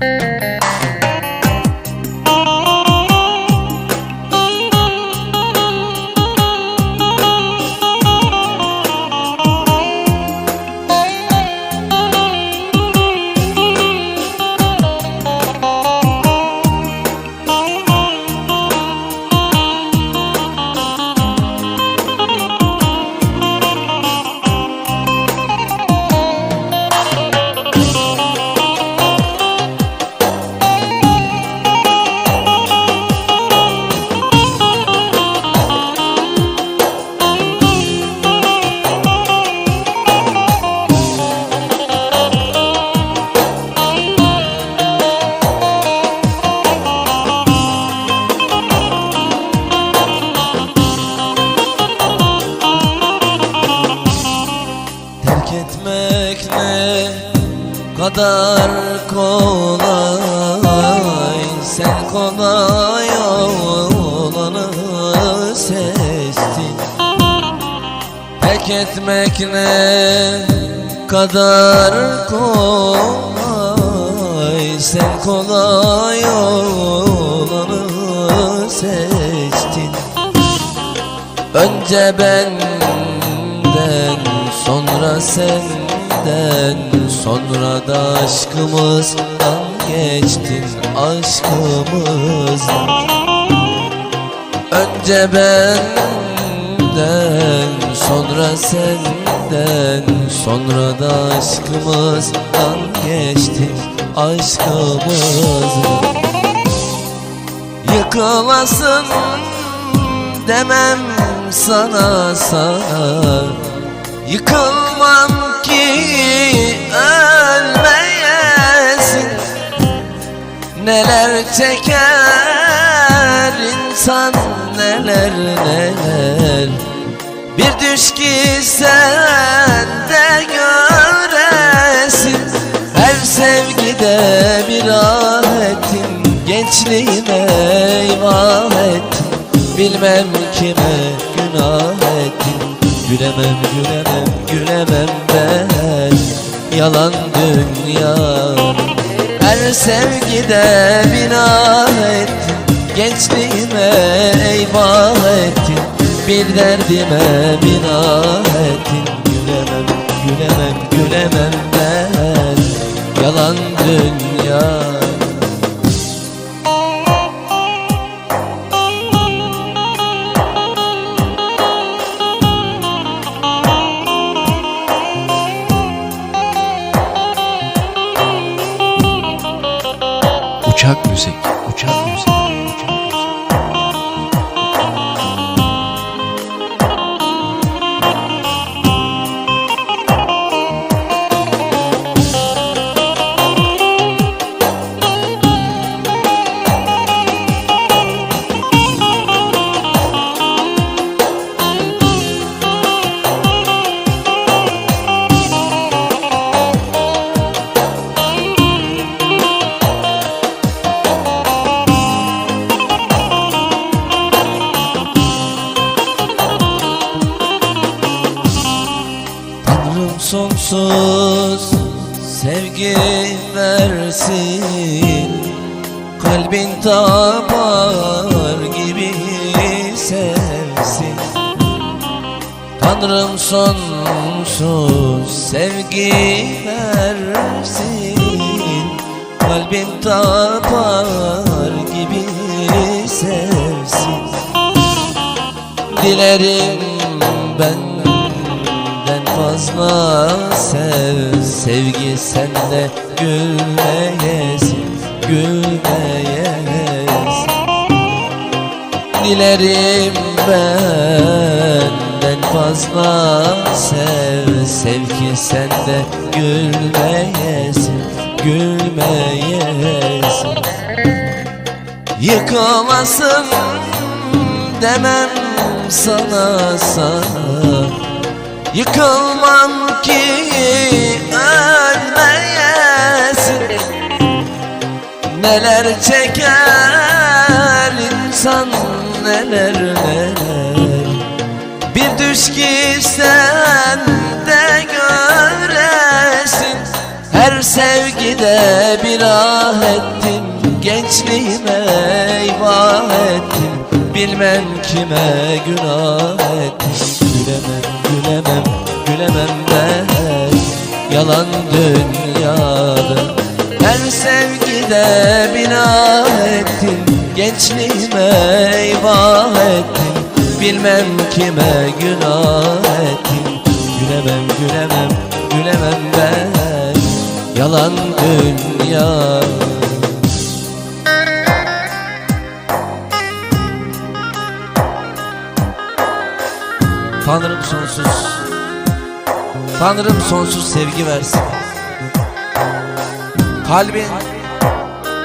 Terk etmek ne kadar kolay. Sen kolay olanı seçtin. Terk etmek ne kadar kolay. Sen kolay olanı seçtin. Önce benden sonra senden Sonra da aşkımızdan geçtin aşkımızdan Önce benden sonra senden Sonra da aşkımızdan geçtin aşkımızdan Yıkılasın demem sana sana. Yıkılmam Neler çeker insan neler neler. Bir düş ki sen de göresin Her sevgide bir ah ettim Gençliğime eyvah ettim Bilmem kime günah ettim Gülemem gülemem gülemem ben Yalan dünya her sevgide bina ettin Gençliğime eyvah ettin. Bir derdime bina ettin Gülemem, gülemem, gülemem ben. Yalan dünya music, escuchar. Tanrım sonsuz sevgi versin. Kalbin tapar gibi sevsin. Tanrım sonsuz sevgi versin. Kalbin tapar gibi sevsin. Dilerim benden fazla sev Sevgi sende gülmeyesin Gülmeyesin Dilerim benden fazla sev Sevgi sende gülmeyesin Gülmeyesin Yıkılasın demem sana sana Yıkılmam ki ölmeyesin. Neler çeker insan neler neler. Bir düş ki de göresin. Her sevgide bir ah ettim Gençliğime eyvah ettim. Bilmem kime günah ettim Gülemem, gülemem, gülemem ben Yalan dünyada. Her sevgide bir ah ettim Gençliğime eyvah ettim. Bilmem kime günah ettim. Gülemem, gülemem, gülemem ben Yalan dünya Tanrım sonsuz. Tanrım sonsuz sevgi versin. Kalbin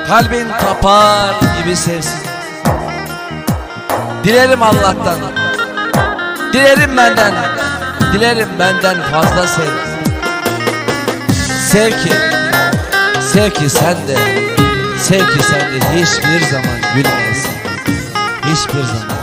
Kalbin kapar gibi sevsin. Dilerim Allah'tan. Dilerim benden. Dilerim benden fazla sev. Sev ki Sev ki sen de Sev ki sen de hiçbir zaman gülmeyesin. Hiçbir zaman